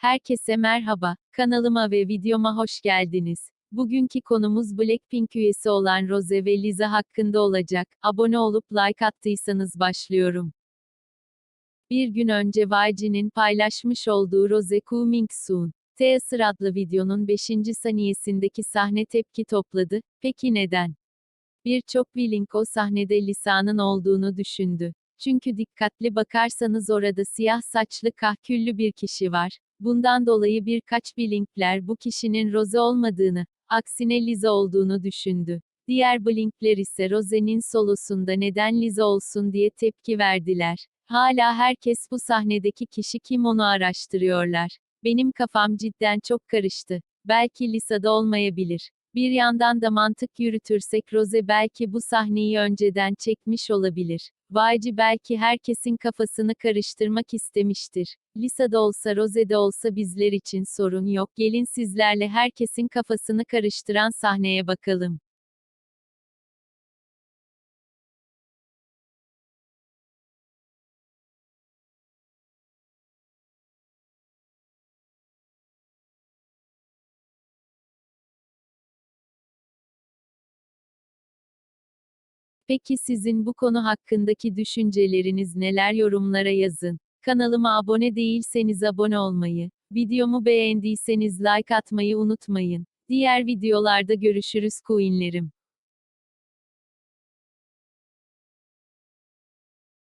Herkese merhaba, kanalıma ve videoma hoş geldiniz. Bugünkü konumuz Blackpink üyesi olan Rose ve Lisa hakkında olacak. Abone olup like attıysanız başlıyorum. Bir gün önce YG'nin paylaşmış olduğu Rose Coming Soon. Teaser adlı videonun 5. saniyesindeki sahne tepki topladı. Peki neden? Birçok Willink o sahnede Lisa'nın olduğunu düşündü. Çünkü dikkatli bakarsanız orada siyah saçlı kahküllü bir kişi var. Bundan dolayı birkaç Blinkler bu kişinin Rose olmadığını, aksine Lisa olduğunu düşündü. Diğer Blinkler ise Rose'nin solosunda neden Lisa olsun diye tepki verdiler. Hala herkes bu sahnedeki kişi kim onu araştırıyorlar. Benim kafam cidden çok karıştı. Belki Lisa'da olmayabilir. Bir yandan da mantık yürütürsek Rose belki bu sahneyi önceden çekmiş olabilir. Vayci belki herkesin kafasını karıştırmak istemiştir. Lisa'da olsa Rose'de olsa bizler için sorun yok. Gelin sizlerle herkesin kafasını karıştıran sahneye bakalım. Peki sizin bu konu hakkındaki düşünceleriniz neler yorumlara yazın. Kanalıma abone değilseniz abone olmayı, videomu beğendiyseniz like atmayı unutmayın. Diğer videolarda görüşürüz coinlerim.